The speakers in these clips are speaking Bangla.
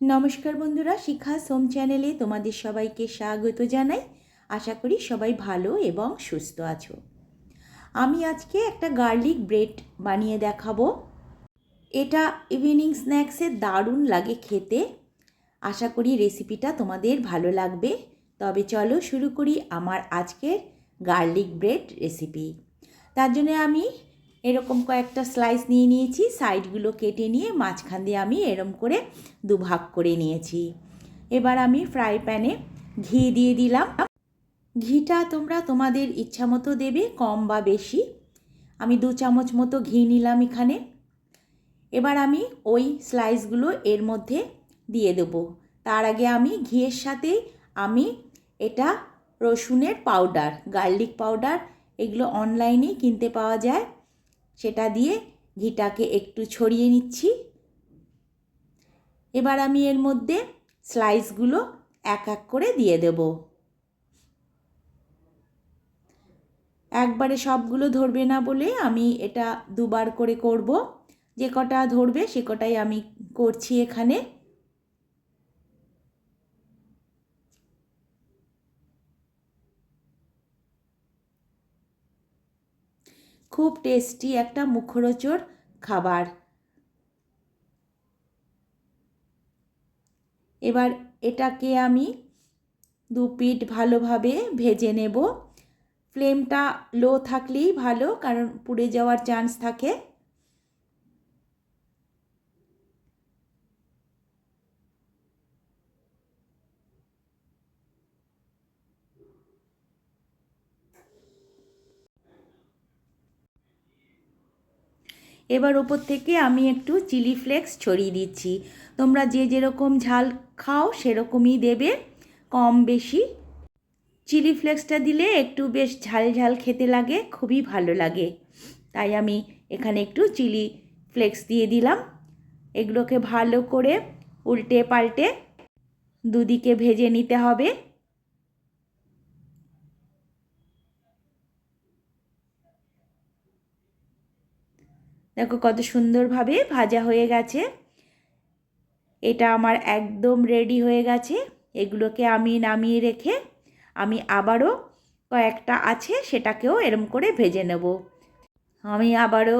নমস্কার বন্ধুরা, শিখা সোম চ্যানেলে তোমাদের সবাইকে স্বাগত জানাই। আশা করি সবাই ভালো এবং সুস্থ আছো। আমি আজকে একটা গার্লিক ব্রেড বানিয়ে দেখাবো। এটা ইভিনিং স্ন্যাক্সে দারুণ লাগে খেতে। আশা করি রেসিপিটা তোমাদের ভালো লাগবে। তবে চলো শুরু করি আমার আজকের গার্লিক ব্রেড রেসিপি। তার জন্য আমি এরকম কয়েকটা স্লাইস নিয়ে নিয়েছি সাইডগুলো কেটে নিয়ে মাঝখান দিয়ে আমি এরম করে দুভাগ করে নিয়েছি। এবার আমি ফ্রাই প্যানে ঘি দিয়ে দিলাম। ঘিটা তোমরা তোমাদের ইচ্ছা মতো দেবে, কম বা বেশি। আমি দু চামচ মতো ঘি নিলাম এখানে। এবার আমি ওই স্লাইসগুলো এর মধ্যে দিয়ে দেবো। তার আগে আমি ঘিয়ের সাথে আমি এটা রসুনের পাউডার গার্লিক পাউডার এগুলো অনলাইনেই কিনতে পাওয়া যায়। সেটা দিয়ে ঘিটাকে একটু ছড়িয়ে নিচ্ছি। এবার আমি এর মধ্যে স্লাইসগুলো এক এক করে দিয়ে দেব। একবারে সবগুলো ধরবে না বলে আমি এটা দুবার করে করব। যে কটা ধরবে সে কটাই আমি করছি এখানে। খুব টেস্টি একটা মুখরোচর খাবার। এবার এটাকে আমি দু পিঠ ভালোভাবে ভেজে নেব। ফ্লেমটা লো থাকলেই ভালো, কারণ পুড়ে যাওয়ার চান্স থাকে। এবার ওপর থেকে আমি একটু চিলি ফ্লেক্স ছড়িয়ে দিচ্ছি। তোমরা যে যেরকম ঝাল খাও সেরকমই দেবে। কম বেশি। চিলি ফ্লেক্সটা দিলে একটু বেশ ঝাল ঝাল খেতে লাগে, খুবই ভালো লাগে। তাই আমি এখানে একটু চিলি ফ্লেক্স দিয়ে দিলাম। এগুলোকে ভালো করে উল্টে পাল্টে দুদিকে ভেজে নিতে হবে। দেখো কত সুন্দরভাবে ভাজা হয়ে গেছে। এটা আমার একদম রেডি হয়ে গেছে। এগুলোকে আমি নামিয়ে রেখে আমি আবারও কয়েকটা আছে, সেটাকেও এরম করে ভেজে নেব। আমি আবারও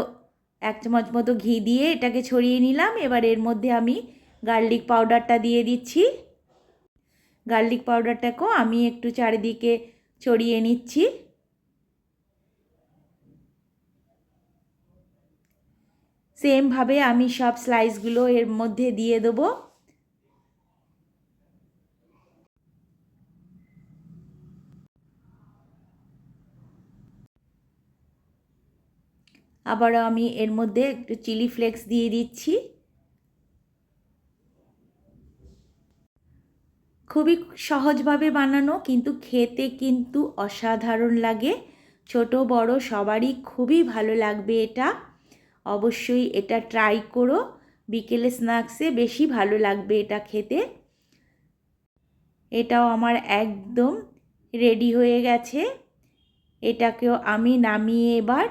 এক চামচ মতো ঘি দিয়ে এটাকে ছড়িয়ে নিলাম। এবার এর মধ্যে আমি গার্লিক পাউডারটা দিয়ে দিচ্ছি। গার্লিক পাউডারটাকেও আমি একটু চারিদিকে ছড়িয়ে নিচ্ছি। সেমভাবে আমি সব স্লাইসগুলো এর মধ্যে দিয়ে দেবো। আবারও আমি এর মধ্যে একটু চিলি ফ্লেক্স দিয়ে দিচ্ছি। খুবই সহজভাবে বানানো, কিন্তু খেতে কিন্তু অসাধারণ লাগে। ছোট, বড়, সবারই খুবই ভালো লাগবে এটা। অবশ্যই এটা ট্রাই করো। বিকেলে স্ন্যাক্সে বেশি ভালো লাগবে এটা খেতে। এটাও আমার একদম রেডি হয়ে গেছে। এটাকেও আমি নামিয়ে এবার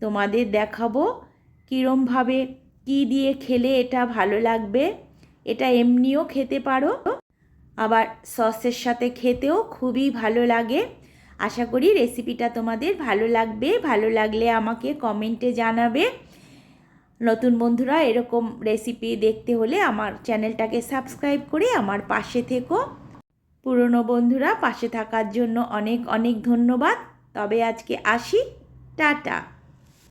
তোমাদের দেখাবো কীরমভাবে কি দিয়ে খেলে এটা ভালো লাগবে। এটা এমনিও খেতে পারো। আবার সসের সাথে খেতেও খুবই ভালো লাগে। আশা করি রেসিপিটা তোমাদের ভালো লাগবে। ভালো লাগলে আমাকে কমেন্টে জানাবে। নতুন বন্ধুরা, এরকম রেসিপি দেখতে হলে আমার চ্যানেলটাকে সাবস্ক্রাইব করে আমার পাশে থেকো। পুরনো বন্ধুরা, পাশে থাকার জন্য অনেক অনেক ধন্যবাদ। তবে আজকে আসি। টাটা।